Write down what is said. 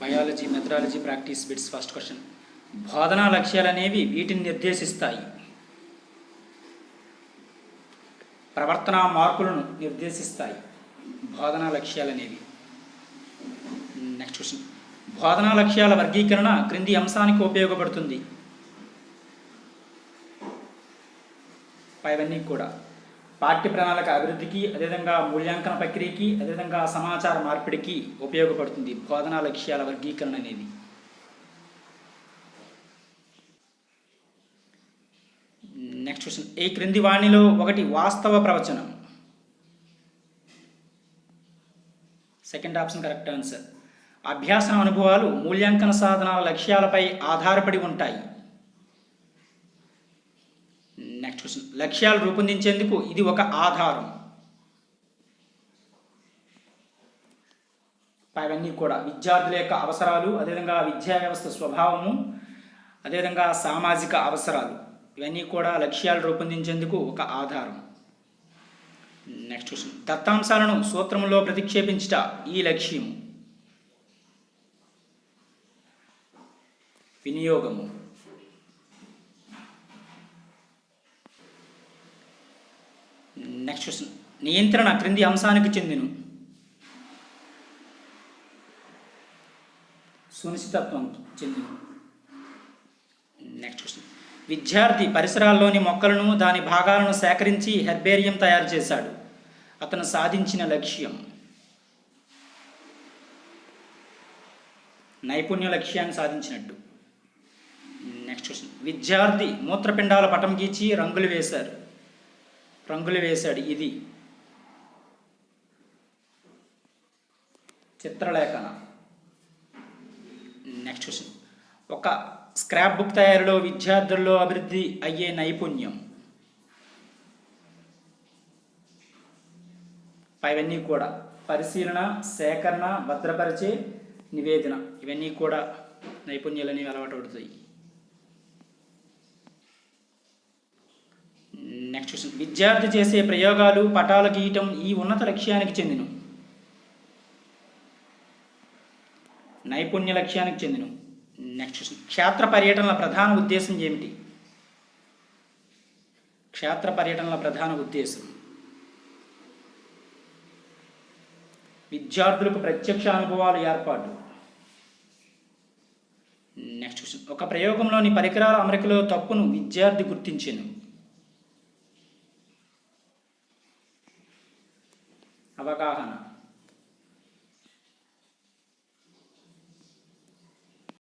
Biology methodology practice bits first question. బోధనా లక్ష్యాలు అనేవి వీటిని నిర్దేశిస్తాయి. ప్రవర్తన మార్పులను నిర్దేశిస్తాయి. బోధనా లక్ష్యాలు అనేవి నెక్స్ట్ క్వశ్చన్ బోధనా లక్ష్యాల వర్గీకరణ క్రింది అంశానికి ఉపయోగపడుతుంది. పైవన్నీ కూడా. పాఠ్య ప్రణాళిక అభివృద్ధికి అదేవిధంగా మూల్యాంకన ప్రక్రియకి అదేవిధంగా సమాచార మార్పిడికి ఉపయోగపడుతుంది. బోధనా లక్ష్యాల వర్గీకరణ అనేది. నెక్స్ట్ క్వశ్చన్ ఈ క్రింది వాణిలో ఒకటి వాస్తవ ప్రవచనం? సెకండ్ ఆప్షన్ కరెక్ట్ ఆన్సర్ అభ్యాసన అనుభవాలు మూల్యాంకన సాధనాల లక్ష్యాలపై ఆధారపడి ఉంటాయి నెక్స్ట్ క్వశ్చన్ లక్ష్యాలు రూపొందించేందుకు ఇది ఒక ఆధారం. అవన్నీ కూడా విద్యార్థుల యొక్క అవసరాలు అదేవిధంగా విద్యా వ్యవస్థ స్వభావము అదేవిధంగా సామాజిక అవసరాలు ఇవన్నీ కూడా లక్ష్యాలు రూపొందించేందుకు ఒక ఆధారం. నెక్స్ట్ క్వశ్చన్ దత్తాంశాలను సూత్రంలో ప్రతిక్షేపించుట ఈ లక్ష్యం వినియోగము. నెక్స్ట్ క్వశ్చన్ నియంత్రణ క్రింది అంశానికి చెందిను. సునిశ్చితత్వం చెందిను. నెక్స్ట్ క్వశ్చన్ విద్యార్థి పరిసరాల్లోని మొక్కలను దాని భాగాలను సేకరించి హెర్బేరియం తయారు చేశాడు. అతను సాధించిన లక్ష్యం. నైపుణ్య లక్ష్యాన్ని సాధించినట్టు. నెక్స్ట్ క్వశ్చన్ విద్యార్థి మూత్రపిండాల పటం గీచి రంగులు వేశారు. రంగులు వేశాడు ఇది. చిత్రలేఖన. నెక్స్ట్ క్వశ్చన్ ఒక స్క్రాప్ బుక్ తయారీలో విద్యార్థుల్లో అభివృద్ధి అయ్యే నైపుణ్యం. ఇవన్నీ కూడా. పరిశీలన సేకరణ భద్రపరిచే నివేదన. ఇవన్నీ కూడా నైపుణ్యాలనేవి అలవాటు పడుతాయి. నెక్స్ట్ క్వశ్చన్ విద్యార్థి చేసే ప్రయోగాలు పటాలు గీయటం ఈ ఉన్నత లక్ష్యానికి చెందిన. నైపుణ్య లక్ష్యానికి చెందిన. నెక్స్ట్ క్వశ్చన్ క్షేత్ర పర్యటనల ప్రధాన ఉద్దేశం ఏమిటి? క్షేత్ర పర్యటనల ప్రధాన ఉద్దేశం. విద్యార్థులకు ప్రత్యక్ష అనుభవాలు ఏర్పాటు. నెక్స్ట్ క్వశ్చన్ ఒక ప్రయోగంలోని పరికరాల అమరికలో తప్పును విద్యార్థి గుర్తించాను. 阿巴嘎哈呢？